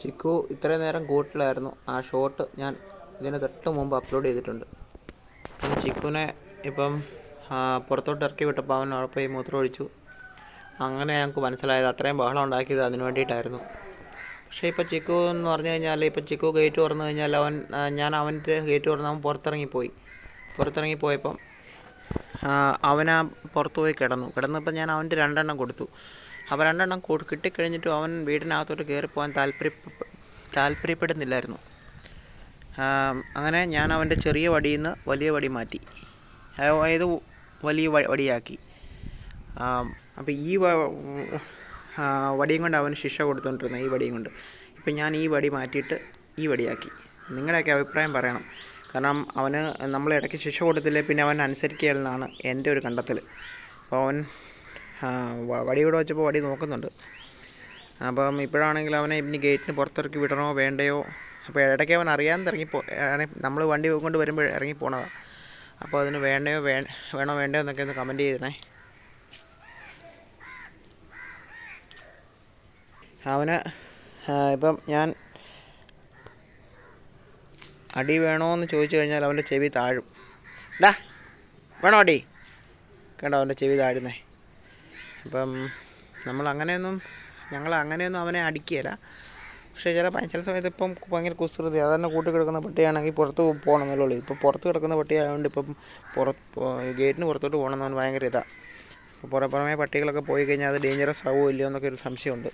ചിക്കു ഇത്രയും നേരം കൂട്ടിലായിരുന്നു. ആ ഷോട്ട് ഞാൻ ഇതിന് തൊട്ട് മുമ്പ് അപ്ലോഡ് ചെയ്തിട്ടുണ്ട്. പിന്നെ ചിക്കുവിനെ ഇപ്പം പുറത്തോട്ട് ഇറക്കി വിട്ടപ്പോൾ അവൻ ഉഴപ്പി മൂത്രം ഒഴിച്ചു. അങ്ങനെ ഞങ്ങൾക്ക് മനസ്സിലായത് അത്രയും ബഹളം ഉണ്ടാക്കിയത് അതിന് വേണ്ടിയിട്ടായിരുന്നു. പക്ഷേ ഇപ്പോൾ ചിക്കു എന്ന് പറഞ്ഞു കഴിഞ്ഞാൽ ഇപ്പോൾ ചിക്കു ഗേറ്റ് തുറന്നു കഴിഞ്ഞാൽ അവൻ ഞാൻ അവന്റെ ഗേറ്റ് തുറന്ന് അവൻ പുറത്തിറങ്ങിപ്പോയി പുറത്തിറങ്ങിപ്പോയപ്പം അവനാ പുറത്തുപോയി കിടന്നു. കിടന്നപ്പോൾ ഞാൻ അവന്റെ രണ്ടെണ്ണം കൊടുത്തു. അപ്പോൾ രണ്ടെണ്ണം കൂട്ട് കിട്ടിക്കഴിഞ്ഞിട്ടും അവൻ വീടിനകത്തോട്ട് കയറിപ്പോകാൻ താല്പര്യ താല്പര്യപ്പെടുന്നില്ലായിരുന്നു. അങ്ങനെ ഞാൻ അവന്റെ ചെറിയ വടിയിൽ നിന്ന് വലിയ വടി മാറ്റി. അതായത് വലിയ വടിയാക്കി. അപ്പോൾ ഈ വടിയും കൊണ്ട് അവന് ശിക്ഷ കൊടുത്തുകൊണ്ടിരുന്ന ഈ വടിയും കൊണ്ട്. ഇപ്പം ഞാൻ ഈ വടി മാറ്റിയിട്ട് ഈ വടിയാക്കി. നിങ്ങളുടെയൊക്കെ അഭിപ്രായം പറയണം. കാരണം അവന് നമ്മൾ ഇടയ്ക്ക് ശിക്ഷ കൊടുത്തില്ലേ പിന്നെ അവൻ അനുസരിക്കുകയെന്നാണ് എന്റെ ഒരു കണ്ടെത്തൽ. അപ്പോൾ അവൻ ആ, വ- വടി ഇവിടെ വെച്ചപ്പോൾ വടി നോക്കുന്നുണ്ട്. അപ്പം ഇപ്പോഴാണെങ്കിൽ അവനെ ഇനി ഗേറ്റിന് പുറത്തിറക്കി വിടണോ വേണ്ടയോ? അപ്പോൾ ഇടയ്ക്ക് അവൻ അറിയാതെ ഇറങ്ങിപ്പോ നമ്മൾ വണ്ടി കൊണ്ട് വരുമ്പോൾ ഇറങ്ങി പോണതാണ് അപ്പോൾ അതിന് വേണ്ടയോ വേ വേണോ വേണ്ടയോ എന്നൊക്കെ ഒന്ന് കമന്റ് ചെയ്തേ അവന് ഇപ്പം ഞാൻ അടി വേണോ എന്ന് ചോദിച്ചു കഴിഞ്ഞാൽ അവന്റെ ചെവി താഴും. ഡാ വേണോ അടി? കണ്ടോ അവന്റെ ചെവി താഴുന്നേ. അപ്പം നമ്മൾ അങ്ങനെയൊന്നും ഞങ്ങൾ അങ്ങനെയൊന്നും അവനെ അടിക്കുകയില്ല. പക്ഷേ ചില ചില സമയത്ത് ഇപ്പം ഭയങ്കര കുസൃതി. അതന്നെ കൂട്ടി കിടക്കുന്ന പട്ടിയാണെങ്കിൽ പുറത്ത് പോകണമെന്നല്ലേ ഉള്ളൂ. ഇപ്പോൾ പുറത്ത് കിടക്കുന്ന പട്ടിയായതുകൊണ്ട് ഇപ്പം പുറത്ത് ഗേറ്റിന് പുറത്തോട്ട് പോകണമെന്ന് അവന് ഭയങ്കര ഇതാണ് അപ്പോൾ പുറ പുറമേ പട്ടികളൊക്കെ പോയി കഴിഞ്ഞാൽ അത് ഡേഞ്ചറസ് ആവുമോ ഇല്ലയോ എന്നൊക്കെ ഒരു സംശയമുണ്ട്.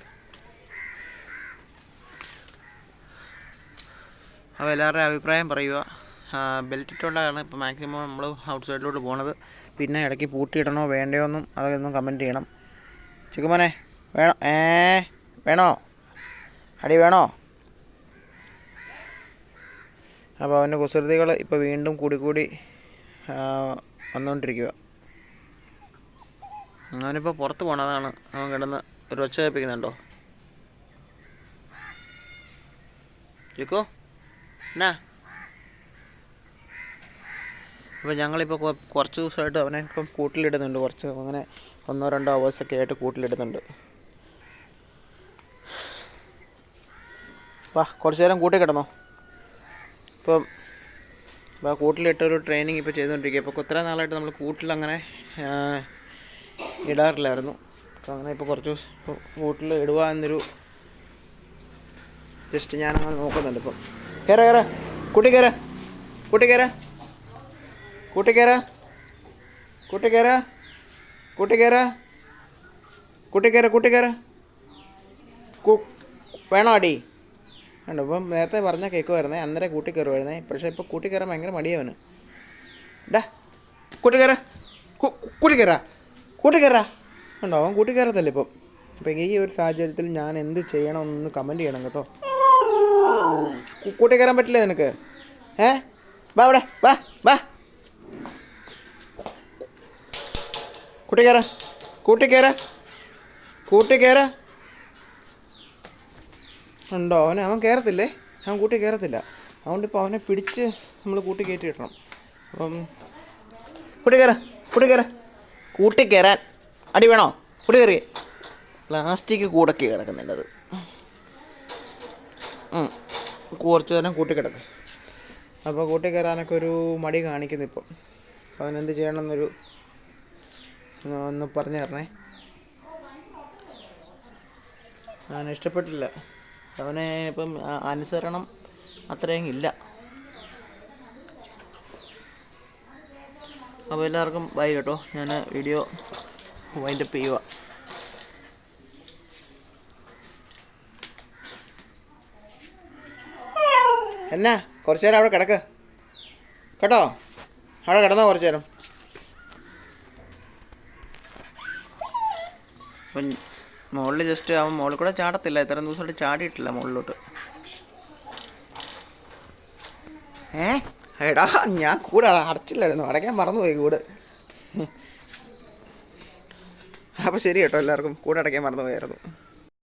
അപ്പോൾ എല്ലാവരുടെയും അഭിപ്രായം പറയുക. ബെൽറ്റ് ഇട്ടുകൊണ്ടാണ് ഇപ്പോൾ മാക്സിമം നമ്മൾ ഔട്ട് സൈഡിലോട്ട് പോണത്. പിന്നെ ഇടയ്ക്ക് പൂട്ടിയിടണോ വേണ്ടയോ എന്നും അതൊന്നും കമന്റ് ചെയ്യണം. ചിക്കുമോനെ വേണോ? ഏ വേണോ? അടി വേണോ? അപ്പോൾ അവന്റെ കുസൃതികൾ ഇപ്പോൾ വീണ്ടും കൂടി കൂടി വന്നുകൊണ്ടിരിക്കുക അവനിപ്പോൾ പുറത്ത് പോണതാണ് അവൻ കിടന്ന് ഒരു ഒച്ച കേൾപ്പിക്കുന്നുണ്ടോ? ചിക്കോ എന്നാ? അപ്പോൾ ഞങ്ങളിപ്പോൾ കുറച്ച് ദിവസമായിട്ട് അവനെ ഇപ്പം കൂട്ടിലിടുന്നുണ്ട് കുറച്ച്. അങ്ങനെ ഒന്നോ രണ്ടോ അവേഴ്സൊക്കെ ആയിട്ട് കൂട്ടിലിടുന്നുണ്ട്. വാ കുറച്ച് നേരം കൂട്ടി കിടന്നോ. ഇപ്പം ഇപ്പോൾ കൂട്ടിലിട്ടൊരു ട്രെയിനിങ് ഇപ്പോൾ ചെയ്തുകൊണ്ടിരിക്കുക ഇപ്പോൾ ഇത്ര നാളായിട്ട് നമ്മൾ ആ, ഇടാറില്ലായിരുന്നു. അപ്പോൾ അങ്ങനെ ഇപ്പോൾ കുറച്ച് ദിവസം കൂട്ടിൽ ഇടുക എന്നൊരു ജസ്റ്റ് ഞാനങ്ങനെ നോക്കുന്നുണ്ട് ഇപ്പം. കയറ കയറ കൂട്ടി കയറ കൂട്ടി കയറ കൂട്ടി കൂട്ടിക്കേറ കൂട്ടിക്കേറ കൂട്ടിക്കേറ കൂട്ടിക്കേറ കയറ കൂട്ടി കയറ കൂട്ടി കയറ കു- വേണോ അടി? ഉണ്ട് ഇപ്പം നേരത്തെ പറഞ്ഞാൽ കേൾക്കുമായിരുന്നേ അന്നേരം കൂട്ടി പക്ഷേ ഇപ്പോൾ കൂട്ടി കയറാൻ ഭയങ്കര മടിയവന് ഡാ കൂട്ടി കയറ കൂട്ടി ഉണ്ടോ അവൻ കൂട്ടി കയറത്തല്ലേ ഇപ്പം അപ്പം ഈ ഒരു സാഹചര്യത്തിൽ ഞാൻ എന്ത് ചെയ്യണമെന്നൊന്ന് കമന്റ് ചെയ്യണം കേട്ടോ. കൂട്ടി പറ്റില്ലേ നിനക്ക്? ഏ? വാ അവിടെ വാ വാ. കൂട്ടി കയറ കൂട്ടി കയറ കൂട്ടി കയറ ഉണ്ടോ? അവനെ അവൻ കയറത്തില്ലേ അവൻ കൂട്ടി കയറത്തില്ല അതുകൊണ്ട് ഇപ്പോൾ അവനെ പിടിച്ച് നമ്മൾ കൂട്ടി കയറ്റി ഇടണം അപ്പം കൂട്ടി കയറ കൂട്ടി കയറ കൂട്ടി കയറാൻ അടി വേണോ? കൂട്ടി കയറി പ്ലാസ്റ്റിക് കൂടൊക്കെ കിടക്കുന്നുണ്ടത്. കുറച്ച് നേരം കൂട്ടി കിടക്കും അപ്പോൾ കൂട്ടി കയറാനൊക്കെ ഒരു മടി കാണിക്കുന്നു ഇപ്പം അപ്പോൾ അതിനെന്ത് ചെയ്യണമെന്നൊരു ഒന്ന് ഒന്ന് പറഞ്ഞു തരണേ. അവന് ഇഷ്ടപ്പെട്ടില്ല. അവനെ ഇപ്പം അനുസരണം അത്രയും ഇല്ല. അപ്പോൾ എല്ലാവർക്കും ബൈ കേട്ടോ. ഞാൻ വീഡിയോ വൈൻഡപ്പ് ചെയ്യുക എന്നാ കുറച്ചു നേരം അവിടെ കിടക്ക്. കേട്ടോ? അവിടെ കിടന്നോ കുറച്ചു നേരം? അപ്പം മുകളിൽ ജസ്റ്റ് അവൻ മുകളിൽ കൂടെ ചാടത്തില്ല. ഇത്രയും ദിവസമായിട്ട് ചാടിയിട്ടില്ല മുകളിലോട്ട് ഏ? എടാ ഞാൻ കൂടെ അടച്ചില്ലായിരുന്നു. അടയ്ക്കാൻ മറന്നുപോയി കൂട്. അപ്പോൾ ശരി കേട്ടോ എല്ലാവർക്കും കൂടെ അടയ്ക്കാൻ മറന്നുപോയായിരുന്നു.